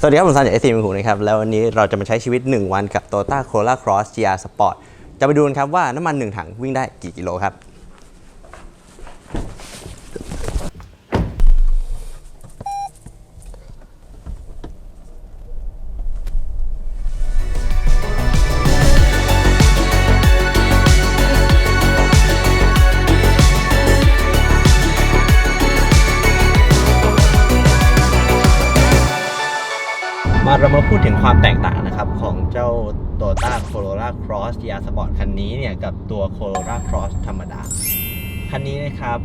สวัสดีครับ ผมซันจากเอซีมิหูนะครับ แล้ววันนี้เราจะมาใช้ชีวิต 1 วันกับ Toyota Corolla Cross GR Sport จะไปดูกันครับว่าน้ำมัน 1 ถังวิ่งได้กี่กิโลครับ เรามาพูดถึงความแตกต่างนะครับ ของเจ้า Toyota Corolla Cross GR Sport คันนี้เนี่ย กับตัว Corolla Cross ธรรมดา คันนี้นะครับ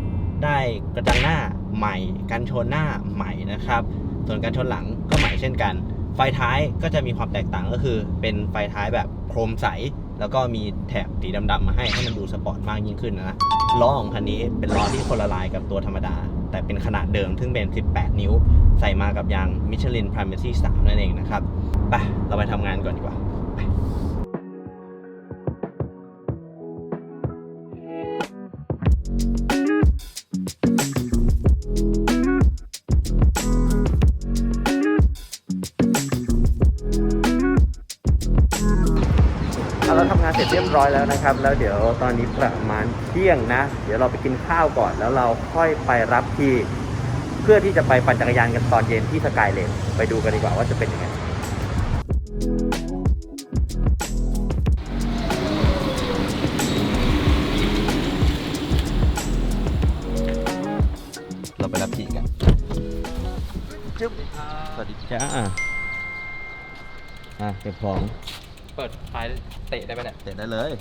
ได้กระจังหน้าใหม่ กันชนหน้าใหม่นะครับ ส่วนการชนหลังก็ใหม่เช่นกัน ไฟท้ายก็จะมีความแตกต่างก็คือ เป็นไฟท้ายแบบโครมใส แล้วก็มีแถบสีดำๆมาให้ให้มันดูสปอร์ตมากยิ่งขึ้นนะล้อของคันนี้เป็นล้อที่คนละลายกับตัวธรรมดา แต่เป็นขนาดเดิมซึ่งเป็น 18 นิ้ว ใส่มากับยาง Michelin Primacy 3 นั่นเองนะครับ ไป เราไปทำงานก่อนดีกว่าไป อยแล้วนะครับ แล้วเดี๋ยวตอนนี้ประมาณเที่ยงนะ เดี๋ยวเราไปกินข้าวก่อนแล้วเราค่อยไปรับที่เพื่อที่จะไปปั่นจักรยานกันตอนเย็นที่สกายเลนไปดูกันดีกว่าว่าจะเป็นยังไงเราไปรับที่กันจุ๊บสวัสดีจ้าอะเก็บของ เปิดท้ายเตะได้ไหมเนี่ยเสร็จได้เลย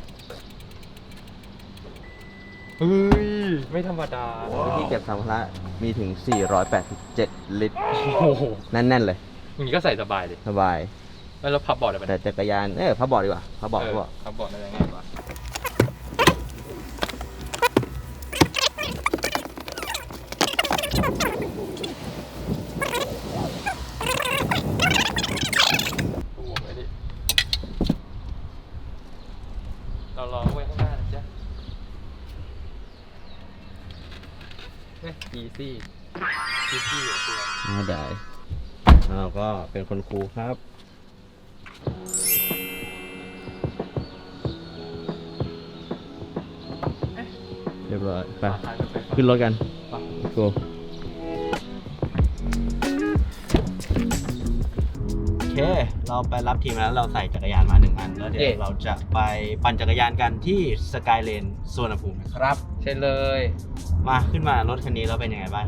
เฮ้ย ไม่ธรรมดา ที่เก็บสัมภาระมีถึง 487 ลิตร โอ้โหแน่น ๆ เลย อย่างนี้ก็ใส่สบายเลยสบาย แล้วเราพับบอร์ดได้ไหมแต่จักรยาน เออพับบอร์ดดีกว่าพับบอร์ดเอพัอบอร์ดพับบอร์ดได้ง่ายกว่าโอ้โหไอ้ดิเราลองไว้ข้างหน้านะจ๊ะเฮ้ ย easy easy เหรอตัวน่าได้อ้าวก็เป็นคนครูครับเรียบร้อยไปท้ายรถไฟฟ้าขึ้นรถกันไป go โอเค เราไปรับทีมแล้วเราใส่จักรยานมาหนึ่งอัน แล้วเดี๋ยวเราจะไปปั่นจักรยานกันที่สกายเลนสวนภูมินะครับ ใช่เลย มาขึ้นมารถคันนี้แล้วเป็นยังไงบ้าง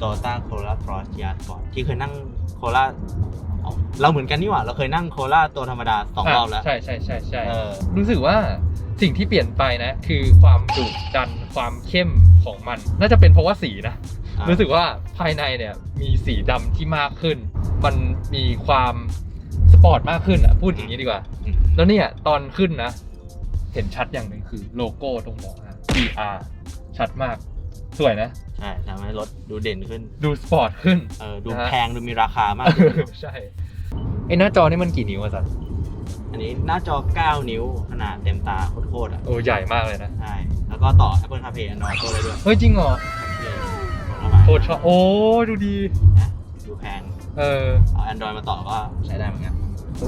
Toyota Corolla Cross GR Sport ที่เคยนั่งโคล่าเราเหมือนกันนี่หว่า เราเคยนั่งโคล่าตัวธรรมดาสองรอบแล้ว ใช่ใช่ใช่ใช่เออรู้สึกว่าสิ่งที่เปลี่ยนไปนะ คือความดุดันความเข้มของมัน น่าจะเป็นเพราะว่าสีนะอะรู้สึกว่าภายในเนี่ยมีสีดำที่มากขึ้น มันมีความสปอร์ตมากขึ้นอะพูดอย่างนี้ดีกว่าอืมแล้วเนี่ยตอนขึ้นนะ เห็นชัดอย่างหนึ่งคือโลโก้ตรงหัว นะ BR ชัดมาก สวยนะ ใช่ทำให้รถดูเด่นขึ้น ดูสปอร์ตขึ้น เออ ดูนะฮะแพง ดูมีราคามากขึ้นใช่ ไอ้หน้าจอนี่มันกี่นิ้วอะสันอันนี้หน้าจอ 9 นิ้ว ขนาดเต็มตาโคตรๆอะ โอ้ ใหญ่มากเลยนะ ใช่ แล้วก็ต่อ Apple CarPlay Android ตัวเลยด้วย เฮ้ย จริงเหรอเลยบอกเข้ามาโคตรชอบ โอ้ ดูดีนะดูแพง เออ เอา Android มาต่อก็ใช้ได้เหมือนกัน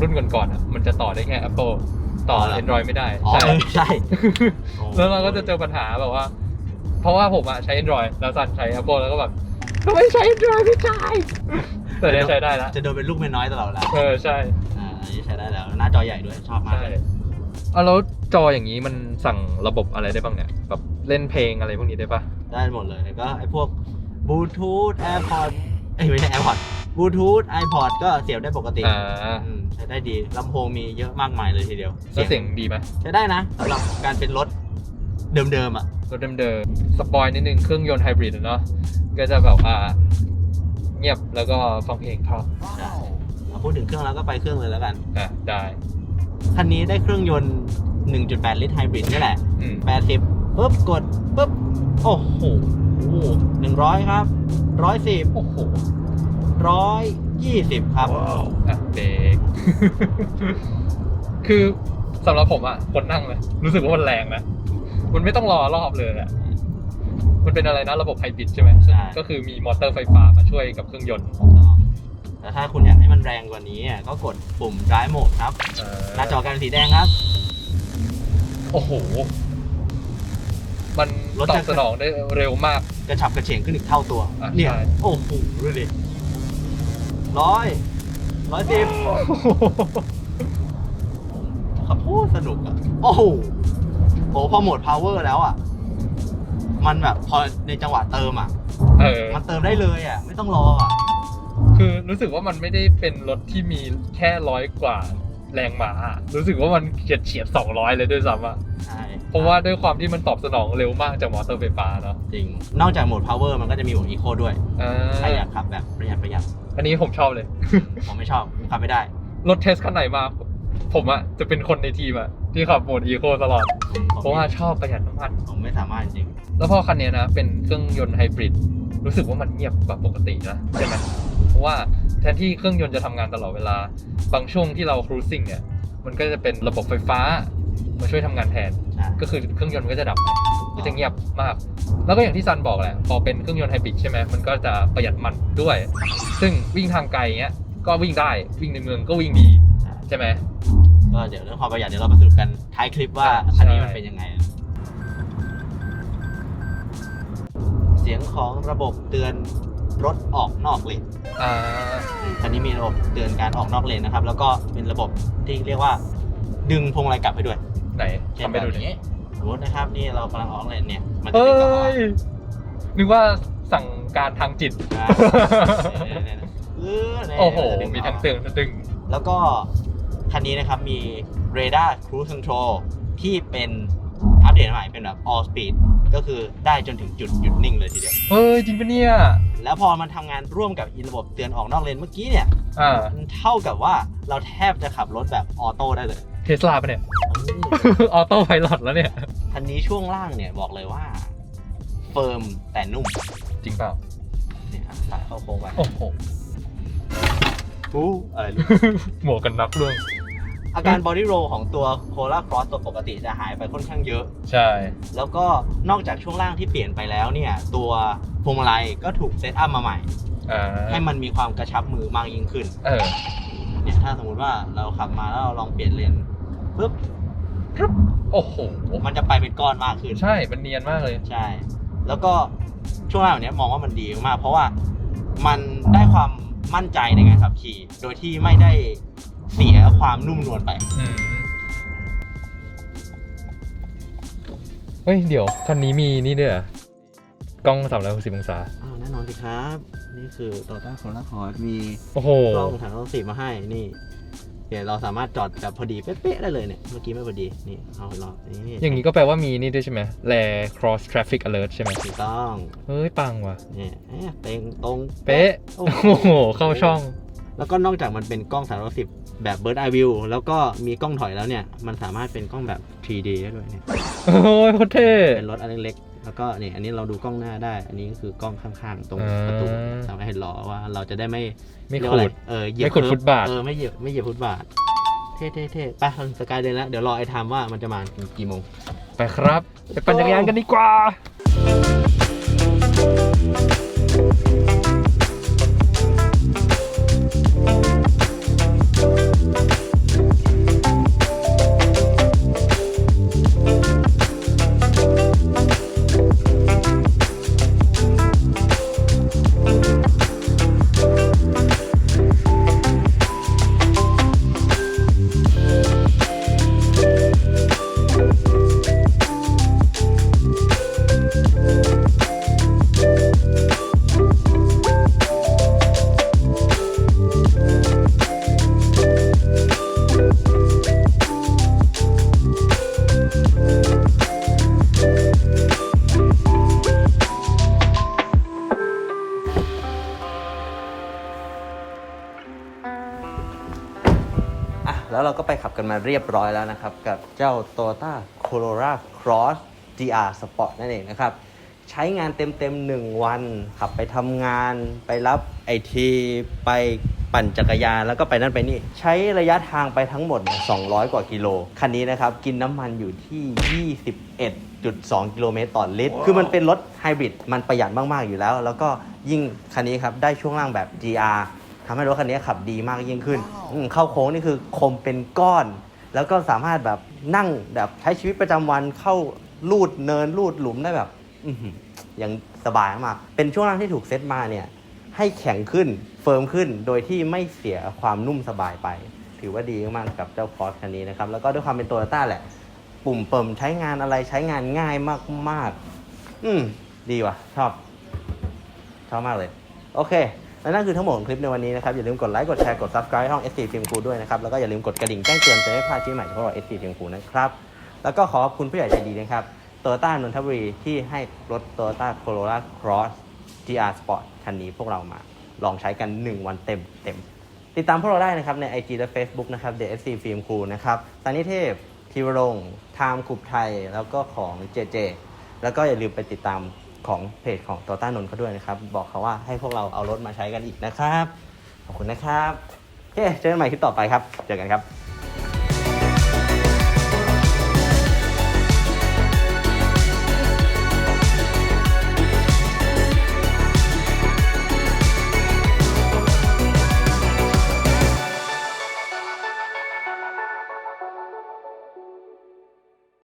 รุ่นก่อนๆอะ มันจะต่อได้แค่ Apple ต่อ อ๋อเหรอ Android ไม่ได้อ๋อใช่เออใช่โอ้แล้วเราก็จะเจอปัญหาแบบว่า เพราะว่าผมอะใช้ Android แล้วซันใช้ Apple แล้วก็แบบทำไมใช้ Android ไม่ใช่แต่เนี่ยใช้ได้แล้วจะโดนเป็นลูกเมียน้อยตลอดเวลาเออใช่อ่าอันนี้ใช้ได้แล้ว หน้าจอใหญ่ด้วยชอบมากใช่เลยเอาแล้วจออย่างนี้มันสั่งระบบอะไรได้บ้างเนี่ยแบบเล่นเพลงอะไรพวกนี้ได้ปะได้หมดเลยก็ไอพวกบลูทูธ AirPod เอ้ยไม่ใช่ AirPod บลูทูธ iPod ก็เสียบได้ปกติอ่า อืมใช้ได้ดีลำโพงมีเยอะมากมายเลยทีเดียวแล้วเสียงดีไหมใช้ได้นะสำหรับการเป็นรถเดิมๆอะ รถเดิมๆสปอยนิดนึงเครื่องยนต์ไฮบริดอะเนาะก็จะแบบอ่า เงียบแล้วก็ฟังเพลงเพราะใช่เราพูดถึงเครื่องแล้วก็ไปเครื่องเลยแล้วกัน อะได้ คันนี้ได้เครื่องยนต์ 1.8 ลิตรไฮบริดนี่แหละ อืม80ปุ๊บกดปุ๊บ โอ้โหหนึ่งร้อยครับร้อยสิบโอ้โห ร้อยยี่สิบครับอะเบรกคือสำหรับผมอะคนนั่งเลย รู้สึกว่ามันแรงนะมันไม่ต้องรอรอบเลยอะมันเป็นอะไรนะระบบไฮบริดใช่ไหมใช่ ก็คือมีมอเตอร์ไฟฟ้ามาช่วยกับเครื่องยนต์แต่ถ้าคุณอยากให้มันแรงกว่านี้อะก็กดปุ่ม drive mode ครับหน้าจอการสีแดงครับ โอ้โห มันรถตอจะ บสนองได้เร็วมาก กระฉับกระเฉงขึ้นอีกเท่าตัว อะเนี่ย ใช่ โอ้โหดูดิ ร้อยร้อยสิบขับโคตรสนุกอะ โอ้โหโหพอโหมด power แล้วอะ มันแบบพอในจังหวะเติมอะ เออ มันเติมได้เลยอะ ไม่ต้องรออะ คือรู้สึกว่ามันไม่ได้เป็นรถที่มีแค่ร้อยกว่าแรงม้ารู้สึกว่ามันเฉียดเฉียดสองร้อยเลยด้วยซ้ำอะใช่ เพราะว่าด้วยความที่มันตอบสนองเร็วมากจากมอเตอร์ไฟฟ้าเนาะจริง นอกจากโหมด power มันก็จะมีโหมด eco ด้วย อ่าใครอยากขับแบบประหยัดประหยัด อันนี้ผมชอบเลย ผมไม่ชอบผมขับไม่ได้รถเทสคันไหนมา ผมอะจะเป็นคนในทีมอะที่ขับโหมดอีโคตลอด ผมผมเพราะว่าชอบประหยัดน้ำมัน ผมไม่สามารถจริง แล้วพอคันเนี้ยนะ เป็นเครื่องยนต์ไฮบริดรู้สึกว่ามันเงียบกว่าปกตินะใช่ไหมเพราะว่าแทนที่เครื่องยนต์จะทำงานตลอดเวลา บางช่วงที่เราครูซิ่งเนี่ยมันก็จะเป็นระบบไฟฟ้ามาช่วยทำงานแทนใช่ ก็คือเครื่องยนต์มันก็จะดับไปก็จะเงียบมาก แล้วก็อย่างที่ซันบอกแหละ พอเป็นเครื่องยนต์ไฮบริดใช่ไหมมันก็จะประหยัดมันด้วย ซึ่งวิ่งทางไกลเงี้ย ก็วิ่งได้ วิ่งในเมืองก็วิ่งดีใช่ไหมก็เดี๋ยวเรื่องความประหยัดเดี๋ยวเรามาสรุปกันท้ายคลิปว่าใช่คันนี้มันเป็นยังไง เสียงของระบบเตือนรถออกนอกเลนอ่าคันนี้มีระบบเตือนการออกนอกเลนนะครับ แล้วก็เป็นระบบที่เรียกว่าดึงพวงมาลัยกลับให้ด้วย ไหนเช่นทำไปแบบดูดินี้สมมตินะครับนี่เรากำลังออกเลนเนี่ย มันจะเอ้ดึงกลับมายนึกว่าสั่งการทางจิตอ่าเนี่ยๆๆเออเนี่ยโอ้โหมันจะดึมีทั้งออกเตือนทั้งดึง แล้วก็คันนี้นะครับมี Radar Cruise Control ที่เป็นอัปเดตใหม่เป็นแบบ all speed ก็คือได้จนถึงจุดหยุดนิ่งเลยทีเดียว เฮ้ย จริงปะเนี่ย แล้วพอมันทำงานร่วมกับอีระบบเตือนออกนอกเลนเมื่อกี้เนี่ย อ่า มันเท่ากับว่าเราแทบจะขับรถแบบออโต้ได้เลย เทสลาปะเนี่ย ออโต้ไพลอตแล้วเนี่ย คันนี้ช่วงล่างเนี่ยบอกเลยว่า เฟิร์มแต่นุ่มจริงเปล่า เนี่ยอะสายเข้าโค้งไปโอ้โห อู้อะไรลูก หมวกกันน็อกด้วยอาการบอดี้โรของตัวโคลาครอสตัวปกติจะหายไปค่อนข้างเยอะ ใช่ แล้วก็นอกจากช่วงล่างที่เปลี่ยนไปแล้วเนี่ย ตัวพวงมาลัยก็ถูกเซตอัพมาใหม่ อ่าให้มันมีความกระชับมือมากยิ่งขึ้น เออ เนี่ยถ้าสมมติว่าเราขับมาแล้วเราลองเปลี่ยนเลน ปุ๊บโอ้โหมันจะไปเป็นก้อนมากขึ้น ใช่ มันเนียนมากเลย ใช่ แล้วก็ช่วงล่างแบบเนี้ยมองว่ามันดีมาก เพราะว่ามันได้ความมั่นใจในการขับขี่ โดยที่ไม่ได้เสียความนุ่มนวลไปอืมเฮ้ย เดี๋ยวคันนี้มีนี่ด้วยเหรอกล้อง360องศาอ้าวแน่นอนสิครับ นี่คือ Toyota Corolla Cross มีโอ้โหกล้องถ่ายทอดสีมาให้นี่ เดี๋ยวเราสามารถจอดแบบพอดีเป๊ะๆได้เลยเนี่ย เมื่อกี้ไม่พอดี นี่เอารอนี่อย่างนี้ก็แปลว่ามีนี่ด้วยใช่ไหมแล cross traffic alert ใช่ไหมถูกต้องเฮ้ย ปังว่ะเนี่ยเอ๊ะเต็งตรงเป๊ะ โอ้โอ้โหโห เข้าช่อง แล้วก็นอกจากมันเป็นกล้อง 360 แบบ Bird Eye View แล้วก็มีกล้องถอยแล้วเนี่ย มันสามารถเป็นกล้องแบบ 3D ได้ด้วยเนี่ย โอ้ยโคตรเท่เป็นรถอันเล็กๆ แล้วก็นี่อันนี้เราดูกล้องหน้าได้ อันนี้ก็คือกล้องข้างๆ ตรงอ่าประตูสามารถเห็นล้อว่าเราจะได้ไม่ไม่เรียกขูว่าอะดรเออเหยียบไม่ขุดเคิร์ฟฟุตบาท เออไม่เหยียบไม่เหยียบฟุตบาท เท่ๆเท่ไปเราสกายเดินแล้วเดี๋ยวรอไอ้ทามว่ามันจะมากี่โมง ไปครับ ไปปั่นจักรยานกันดีกว่าอ่ ขับกันมาเรียบร้อยแล้วนะครับ กับเจ้า Toyota Corolla Cross GR Sport นั่นเองนะครับ ใช้งานเต็มๆ 1 วัน ขับไปทำงานไปรับไอทีไปปั่นจักรยานแล้วก็ไปนั่นไปนี่ ใช้ระยะทางไปทั้งหมดเนี่ย200 กว่ากิโล คันนี้นะครับ กินน้ำมันอยู่ที่ 21.2 กิโลเมตรต่อลิตร คือมันเป็นรถไฮบริดมันประหยัดมาก ๆ อยู่แล้ว แล้วก็ยิ่งคันนี้ครับ ได้ช่วงล่างแบบ GR แทำให้รถคันนี้ขับดีมากยิ่งขึ้น เข้าโค้งนี่คือคมเป็นก้อน แล้วก็สามารถแบบนั่งแบบใช้ชีวิตประจำวันเข้าลูดเนินลูดหลุมได้แบบอือหือยังสบายมาก เป็นช่วงล่างที่ถูกเซตมาเนี่ย ให้แข็งขึ้นเฟิร์มขึ้นโดยที่ไม่เสียความนุ่มสบายไป ถือว่าดีมากกับเจ้าคอร์สคันนี้นะครับ แล้วก็ด้วยความเป็นโตโยต้าแหละ ปุ่มเปิมใช้งานอะไรใช้งานง่ายมากๆ อืม ดีว่ะ ชอบ ชอบมากเลย โอเค และนั่นคือทั้งหมดของคลิปในวันนี้นะครับ อย่าลืมกดไลค์ กดแชร์ กด subscribe ห้อง SC Film Crew ด้วยนะครับ แล้วก็อย่าลืมกดกระดิ่งแจ้งเตือนจะไม่พลาดคลิปใหม่ของพวกเรา SC Film Crew นะครับ แล้วก็ขอขอบคุณผู้ใหญ่ใจดีนะครับ Toyota นนทบุรีที่ให้รถ Toyota Corolla Cross GR Sport คันนี้พวกเรามาลองใช้กัน 1 วันเต็มเต็มติดตามพวกเราได้นะครับใน IG และ Facebook นะครับ The SC Film Crew นะครับสันนิเทพธีวรงไทม์ขุบไทย แล้วก็ของ JJ แล้วก็อย่าลืมไปติดตาม ของเพจของตัวต้านนท์เขาด้วยนะครับ บอกเขาว่าให้พวกเราเอารถมาใช้กันอีกนะครับ ขอบคุณนะครับโอเคเจอกันใหม่คลิปต่อไปครับ เจอกันครับ